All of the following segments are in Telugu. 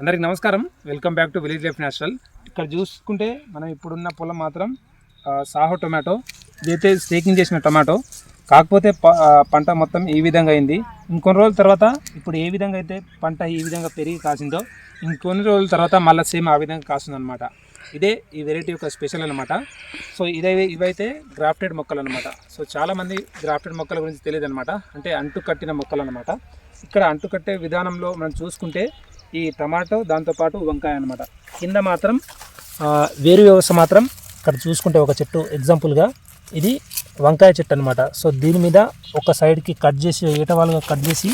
అందరికి నమస్కారం. Welcome back to village life national ఇక్కడ చూసుకుంటే మనం ఇప్పుడున్న పొలం మాత్రం సాహో టొమాటో ఇదైతే స్టేకింగ్ చేసిన టొమాటో. కాకపోతే పంట మొత్తం ఈ విధంగా అయింది. ఇంకొన్ని రోజుల తర్వాత ఇప్పుడు ఏ విధంగా అయితే పంట ఈ విధంగా పెరిగి కాసిందో ఇంకొన్ని రోజుల తర్వాత మళ్ళీ సేమ్ ఆ విధంగా కాస్తుందన్నమాట. ఇదే ఈ వెరైటీ యొక్క స్పెషల్ అనమాట సో ఇదే ఇవైతే గ్రాఫ్టెడ్ మొక్కలు అనమాట సో చాలామంది గ్రాఫ్టెడ్ మొక్కల గురించి తెలియదు అనమాట అంటే అంటు కట్టిన మొక్కలు అనమాట ఇక్కడ అంటు కట్టే విధానంలో మనం చూసుకుంటే ఈ టమాటో దాంతోపాటు వంకాయ అనమాట కింద మాత్రం వేరు వ్యవస్థ మాత్రం ఇక్కడ చూసుకుంటే ఒక చెట్టు ఎగ్జాంపుల్గా ఇది వంకాయ చెట్టు అనమాట సో దీని మీద ఒక సైడ్కి కట్ చేసి ఏటవాలుగా కట్ చేసి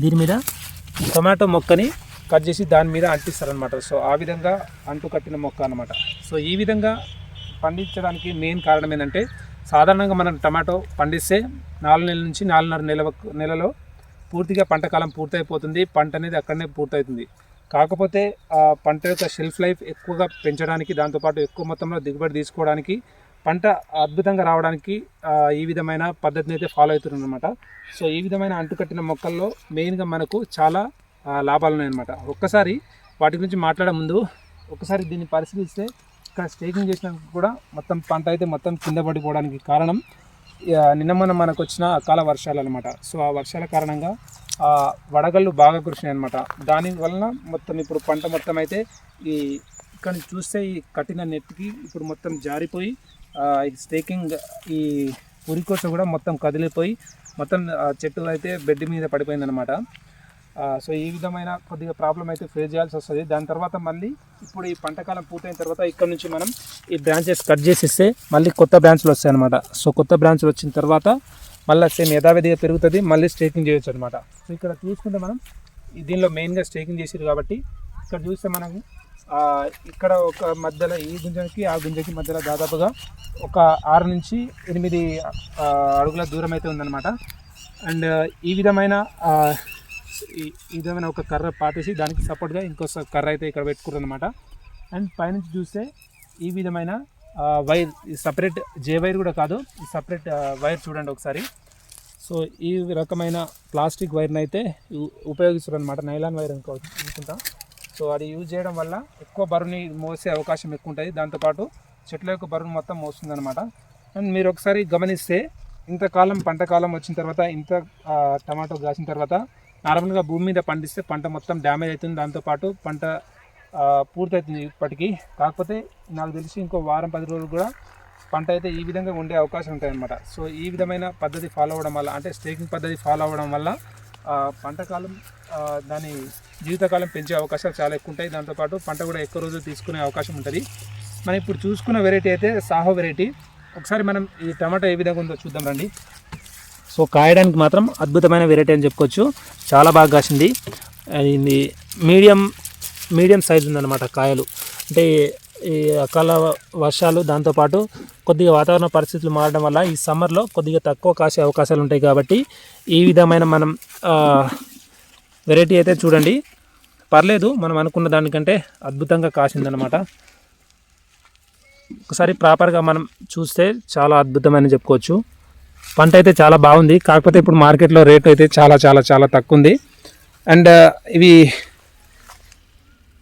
దీని మీద టొమాటో మొక్కని కట్ చేసి దాని మీద అంటిస్తారనమాట సో ఆ విధంగా అంటు కట్టిన మొక్క అనమాట సో ఈ విధంగా పండించడానికి మెయిన్ కారణం ఏంటంటే సాధారణంగా మనం టమాటో పండిస్తే నాలుగు నెలల నుంచి నాలుగున్నర నెల నెలలో పూర్తిగా పంట కాలం పూర్తయిపోతుంది. పంట అనేది అక్కడనే పూర్తవుతుంది కాకపోతే ఆ పంట యొక్క షెల్ఫ్ లైఫ్ ఎక్కువగా పెంచడానికి దాంతోపాటు ఎక్కువ మొత్తంలో దిగుబడి తీసుకోవడానికి పంట అద్భుతంగా రావడానికి ఈ విధమైన పద్ధతిని అయితే ఫాలో అవుతుందన్నమాట సో ఈ విధమైన అంటుకట్టిన మొక్కల్లో మెయిన్గా మనకు చాలా లాభాలు ఉన్నాయన్నమాట. ఒక్కసారి వాటి గురించి మాట్లాడే ముందు ఒకసారి దీన్ని పరిశీలిస్తే ఇక్కడ స్టేకింగ్ చేసినప్పుడు కూడా మొత్తం పంట అయితే మొత్తం కింద పడిపోవడానికి కారణం నిన్న మొన్న మనకు వచ్చిన అకాల వర్షాలు అనమాట సో ఆ వర్షాల కారణంగా ఆ వడగళ్ళు బాగా కురిసినాయి అనమాట దాని వలన మొత్తం ఇప్పుడు పంట మొత్తం అయితే ఈ ఇక్కడ చూస్తే ఈ కట్టిన నెట్కి ఇప్పుడు మొత్తం జారిపోయి స్టేకింగ్ ఈ ఉరికోస కూడా మొత్తం కదిలిపోయి మొత్తం చెట్టు అయితే బెడ్ మీద పడిపోయిందనమాట సో ఈ విధమైన కొద్దిగా ప్రాబ్లం అయితే ఫేస్ చేయాల్సి వస్తుంది. దాని తర్వాత మళ్ళీ ఇప్పుడు ఈ పంటకాలం పూర్తయిన తర్వాత ఇక్కడ నుంచి మనం ఈ బ్రాంచెస్ కట్ చేసి ఇస్తే మళ్ళీ కొత్త బ్రాంచ్లు వస్తాయి అనమాట సో కొత్త బ్రాంచ్లు వచ్చిన తర్వాత మళ్ళీ సేమ్ యథావిధిగా పెరుగుతుంది మళ్ళీ స్టేకింగ్ చేయొచ్చు అనమాట సో ఇక్కడ చూసుకుంటే మనం దీనిలో మెయిన్గా స్టేకింగ్ చేసారు కాబట్టి ఇక్కడ చూస్తే మనం ఇక్కడ ఒక మధ్యలో ఈ గుంజకి ఆ గుంజకి మధ్యలో దాదాపుగా ఒక ఆరు నుంచి ఎనిమిది అడుగుల దూరం అయితే ఉందన్నమాట. అండ్ ఈ విధమైన ఇదేమైనా ఈ ఒక కర్ర పాతేసి దానికి సపోర్ట్గా ఇంకో కర్ర అయితే ఇక్కడ పెట్టుకున్నారనమాట అండ్ పైనుంచి చూస్తే ఈ విధమైన వైర్ ఈ సపరేట్ జే వైర్ కూడా కాదు ఈ సపరేట్ వైర్ చూడండి ఒకసారి. సో ఈ రకమైన ప్లాస్టిక్ వైర్ని అయితే ఉ- ఉపయోగిస్తారు అనమాట నైలాన్ వైర్ అనుకో అనుకుంటాం. సో అది యూజ్ చేయడం వల్ల ఎక్కువ బరువుని మోసే అవకాశం ఎక్కువ ఉంటుంది దాంతోపాటు చెట్ల యొక్క బరువును మొత్తం మోస్తుందన్నమాట. అండ్ మీరు ఒకసారి గమనిస్తే ఇంతకాలం పంట కాలం వచ్చిన తర్వాత ఇంత టమాటో కాసిన తర్వాత నార్మల్గా భూమి మీద పండిస్తే పంట మొత్తం డ్యామేజ్ అవుతుంది. దాంతోపాటు పంట పూర్తవుతుంది ఇప్పటికీ. కాకపోతే నాకు తెలిసి ఇంకో వారం పది రోజులు కూడా పంట అయితే ఈ విధంగా ఉండే అవకాశం ఉంటుంది సో ఈ విధమైన పద్ధతి ఫాలో అవ్వడం వల్ల అంటే స్టేకింగ్ పద్ధతి ఫాలో అవ్వడం వల్ల పంటకాలం పంట కాలం దాని జీవితకాలం పెంచే అవకాశాలు చాలా ఎక్కువ ఉంటాయి. దాంతోపాటు పంట కూడా ఎక్కువ రోజులు తీసుకునే అవకాశం ఉంటుంది. మనం ఇప్పుడు చూసుకున్న వెరైటీ అయితే సాహో వెరైటీ ఒకసారి మనం ఈ టమాటా ఏ విధంగా ఉందో చూద్దాం రండి. సో కాయడానికి మాత్రం అద్భుతమైన వెరైటీ అని చెప్పుకోవచ్చు. చాలా బాగా కాసింది. ఇది మీడియం మీడియం సైజు ఉందన్నమాట కాయలు. అంటే ఈ అకాల వర్షాలు దాంతోపాటు కొద్దిగా వాతావరణ పరిస్థితులు మారడం వల్ల ఈ సమ్మర్లో కొద్దిగా తక్కువ కాసే అవకాశాలు ఉంటాయి కాబట్టి ఈ విధమైన మనం వెరైటీ అయితే చూడండి. పర్లేదు మనం అనుకున్న దానికంటే అద్భుతంగా కాసిందనమాట ఒకసారి ప్రాపర్గా మనం చూస్తే చాలా అద్భుతమైన చెప్పుకోవచ్చు. పంట అయితే చాలా బాగుంది. కాకపోతే ఇప్పుడు మార్కెట్లో రేట్ అయితే చాలా చాలా చాలా తక్కువ ఉంది అండ్ ఇవి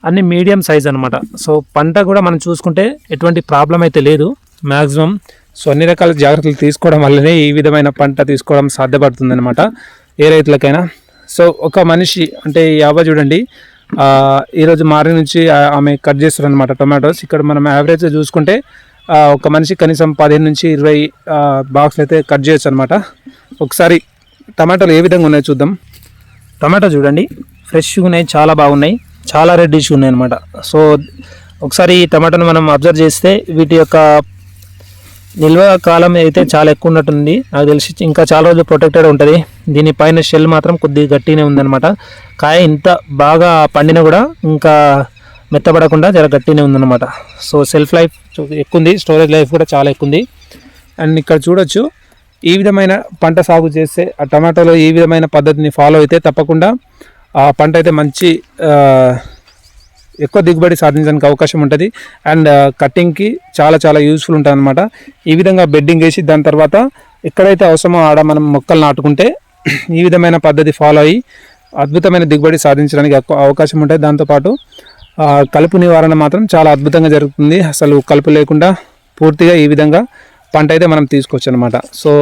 అన్ని మీడియం సైజ్ అనమాట సో పంట కూడా మనం చూసుకుంటే ఎటువంటి ప్రాబ్లం అయితే లేదు. మ్యాక్సిమం సో అన్ని రకాల జాగ్రత్తలు తీసుకోవడం వల్లనే ఈ విధమైన పంట తీసుకోవడం సాధ్యపడుతుంది అనమాట ఏ రైతులకైనా. సో ఒక మనిషి అంటే ఈ అవ్వ చూడండి. ఈరోజు మార్నింగ్ నుంచి ఆమె కట్ చేస్తారు అనమాట టొమాటోస్. ఇక్కడ మనం యావరేజ్ చూసుకుంటే ఒక మనిషి కనీసం పదిహేను నుంచి ఇరవై బాక్స్ అయితే కట్ చేయొచ్చు అనమాట ఒకసారి టమాటాలు ఏ విధంగా ఉన్నాయో చూద్దాం. టమాటా చూడండి. ఫ్రెష్గా ఉన్నాయి చాలా బాగున్నాయి. చాలా రెడ్డిష్గా ఉన్నాయి అనమాట సో ఒకసారి ఈ టమాటాను మనం అబ్జర్వ్ చేస్తే వీటి యొక్క నిల్వ కాలం అయితే చాలా ఎక్కువ ఉన్నట్టుంది నాకు తెలిసి ఇంకా చాలా రోజులు ప్రొటెక్టెడ్ ఉంటుంది. దీనిపైన షెల్ మాత్రం కొద్దిగా గట్టిగానే ఉందన్నమాట. కాయ ఇంత బాగా పండినా కూడా ఇంకా మెత్తపడకుండా జర గట్టినే ఉందన్నమాట. సో సెల్ఫ్ లైఫ్ ఎక్కువ ఉంది స్టోరేజ్ లైఫ్ కూడా చాలా ఎక్కువ ఉంది అండ్ ఇక్కడ చూడొచ్చు ఈ విధమైన పంట సాగు చేస్తే ఆ టమాటోలో ఈ విధమైన పద్ధతిని ఫాలో అయితే తప్పకుండా ఆ పంట అయితే మంచి ఎక్కువ దిగుబడి సాధించడానికి అవకాశం ఉంటుంది. అండ్ కటింగ్కి చాలా చాలా యూస్ఫుల్ ఉంటుంది అనమాట ఈ విధంగా బెడ్డింగ్ వేసి దాని తర్వాత ఎక్కడైతే అవసరమో ఆడ మనం మొక్కలు నాటుకుంటే ఈ విధమైన పద్ధతి ఫాలో అయ్యి అద్భుతమైన దిగుబడి సాధించడానికి ఎక్కువ అవకాశం ఉంటుంది. దాంతోపాటు కలుపు నివారణ మాత్రం చాలా అద్భుతంగా జరుగుతుంది. అసలు కలుపు లేకుండా పూర్తిగా ఈ విధంగా పంట అయితే మనం తీసుకోవచ్చు అనమాట సో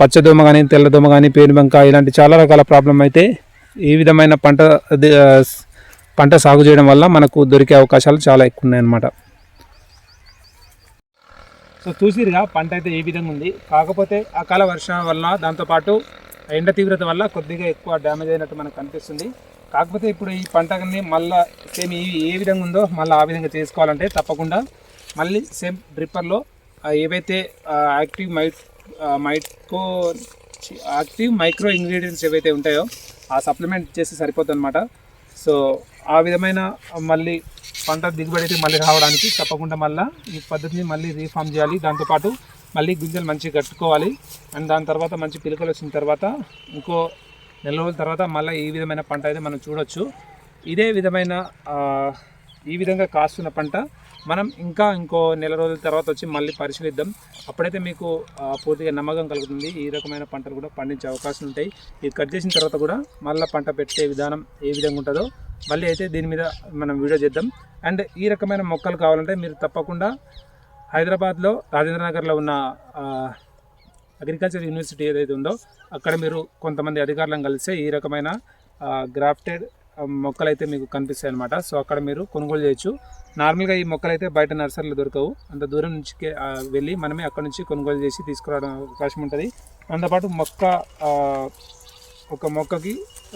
పచ్చదోమ కానీ తెల్లదోమ కానీ పేనుబంక ఇలాంటి చాలా రకాల ప్రాబ్లం అయితే ఈ విధమైన పంట పంట సాగు చేయడం వల్ల మనకు దొరికే అవకాశాలు చాలా ఎక్కువ ఉన్నాయన్నమాట సో చూసిరుగా పంట అయితే ఏ విధంగా ఉంది. కాకపోతే అకాల వర్షం వల్ల దాంతోపాటు ఎండ తీవ్రత వల్ల కొద్దిగా ఎక్కువ డ్యామేజ్ అయినట్టు మనకు కనిపిస్తుంది కాకపోతే ఇప్పుడు ఈ పంటని మళ్ళీ సేమ్ ఏ విధంగా ఉందో మళ్ళీ ఆ విధంగా చేసుకోవాలంటే తప్పకుండా మళ్ళీ సేమ్ డ్రిప్పర్లో ఏవైతే యాక్టివ్ మైట్ మైట్కో యాక్టివ్ మైక్రో ఇంగ్రీడియంట్స్ ఏవైతే ఉంటాయో ఆ సప్లిమెంట్ చేసి సరిపోతుంది అనమాట సో ఆ విధమైన మళ్ళీ పంట దిగుబడి అయితే మళ్ళీ రావడానికి తప్పకుండా మళ్ళీ ఈ పద్ధతిని మళ్ళీ రీఫార్మ్ చేయాలి. దాంతోపాటు మళ్ళీ గింజలు మంచిగా కట్టుకోవాలి. అండ్ దాని తర్వాత మంచి పిలకలు వచ్చిన తర్వాత ఇంకో నెల రోజుల తర్వాత మళ్ళీ ఈ విధమైన పంట అయితే మనం చూడొచ్చు. ఇదే విధమైన ఈ విధంగా కాస్తున్న పంట మనం ఇంకా ఇంకో నెల రోజుల తర్వాత వచ్చి మళ్ళీ పరిశీలిద్దాం. అప్పుడైతే మీకు పూర్తిగా నమ్మకం కలుగుతుంది. ఈ రకమైన పంటలు కూడా పండించే అవకాశం ఉంటాయి. ఇది కట్ చేసిన తర్వాత కూడా మళ్ళీ పంట పెట్టే విధానం ఏ విధంగా ఉంటుందో మళ్ళీ అయితే దీని మీద మనం వీడియో చేద్దాం. అండ్ ఈ రకమైన మొక్కలు కావాలంటే మీరు తప్పకుండా హైదరాబాద్లో రాజేంద్రనగర్లో ఉన్న అగ్రికల్చర్ యూనివర్సిటీ ఏదైతే ఉందో అక్కడ మీరు కొంతమంది అధికారులను కలిస్తే ఈ రకమైన గ్రాఫ్టెడ్ మొక్కలు అయితే మీకు కనిపిస్తాయి అనమాట సో అక్కడ మీరు కొనుగోలు చేయొచ్చు. నార్మల్గా ఈ మొక్కలు అయితే బయట నర్సరీలు దొరకవు. అంత దూరం నుంచి వెళ్ళి మనమే అక్కడ నుంచి కొనుగోలు చేసి తీసుకురావడం అవకాశం ఉంటుంది. దాంతోపాటు మొక్క ఒక మొక్కకి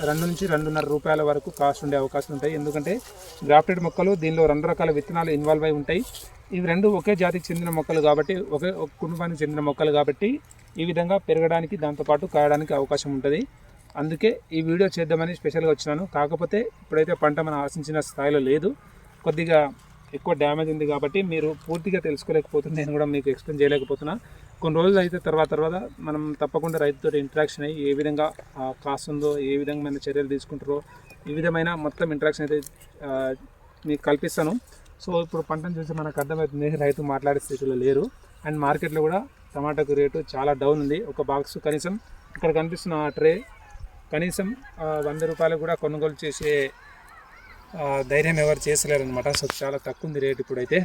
రెండు నుంచి రెండున్నర రూపాయల వరకు కాస్ట్ ఉండే అవకాశం ఉంటాయి. ఎందుకంటే గ్రాఫ్టెడ్ మొక్కలు దీనిలో రెండు రకాల విత్తనాలు ఇన్వాల్వ్ అయి ఉంటాయి. ఇవి రెండు ఒకే జాతికి చెందిన మొక్కలు కాబట్టి ఒకే ఒక కుటుంబానికి చెందిన మొక్కలు కాబట్టి ఈ విధంగా పెరగడానికి దాంతోపాటు కాయడానికి అవకాశం ఉంటుంది. అందుకే ఈ వీడియో చేద్దామని స్పెషల్గా వచ్చినాను. కాకపోతే ఇప్పుడైతే పంట మనం ఆశించిన స్థాయిలో లేదు. కొద్దిగా ఎక్కువ డ్యామేజ్ ఉంది కాబట్టి మీరు పూర్తిగా తెలుసుకోలేకపోతుంది నేను కూడా మీకు ఎక్స్ప్లెయిన్ చేయలేకపోతున్నా. కొన్ని రోజులు అయితే తర్వాత తర్వాత మనం తప్పకుండా రైతుతో ఇంటరాక్షన్ అయ్యి ఏ విధంగా కాస్ట్ కాస్తుందో ఏ విధమైన చర్యలు తీసుకుంటారో ఈ విధమైన మొత్తం ఇంటరాక్షన్ అయితే మీకు కల్పిస్తాను. సో ఇప్పుడు పంటను చూసి మనకు అర్థమవుతుంది రైతు మాట్లాడే స్థితిలో లేరు. అండ్ మార్కెట్లో కూడా టమాటాకు రేటు చాలా డౌన్ ఉంది. ఒక బాక్స్ కనీసం ఇక్కడ కనిపిస్తున్న ఆ ట్రే కనీసం వంద రూపాయలు కూడా కొనుగోలు చేసే ధైర్యం ఎవరు చేసలేరనమాట సో చాలా తక్కువ ఉంది రేట్ ఇప్పుడైతే.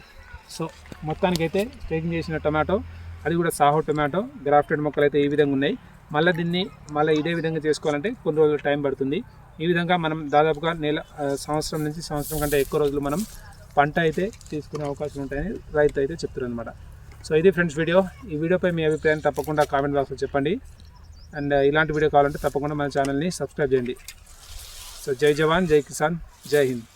సో మొత్తానికైతే స్టేకింగ్ చేసిన టమాటో అది కూడా సాహో టొమాటో గ్రాఫ్టెడ్ మొక్కలు అయితే ఈ విధంగా ఉన్నాయి. మళ్ళీ దీన్ని మళ్ళీ ఇదే విధంగా చేసుకోవాలంటే కొన్ని రోజులు టైం పడుతుంది. ఈ విధంగా మనం దాదాపుగా నెల సంవత్సరం నుంచి సంవత్సరం కంటే ఎక్కువ రోజులు మనం పంట అయితే తీసుకునే అవకాశం ఉంటాయని రైతు అయితే చెప్తున్నారు అనమాట సో ఇది ఫ్రెండ్స్ వీడియో. ఈ వీడియోపై మీ అభిప్రాయం తప్పకుండా కామెంట్ బాక్స్లో చెప్పండి. అండ్ ఇలాంటి వీడియో కావాలంటే తప్పకుండా మన ఛానల్ని సబ్స్క్రైబ్ చేయండి. సో జై జవాన్ జై కిసాన్ జై హింద్.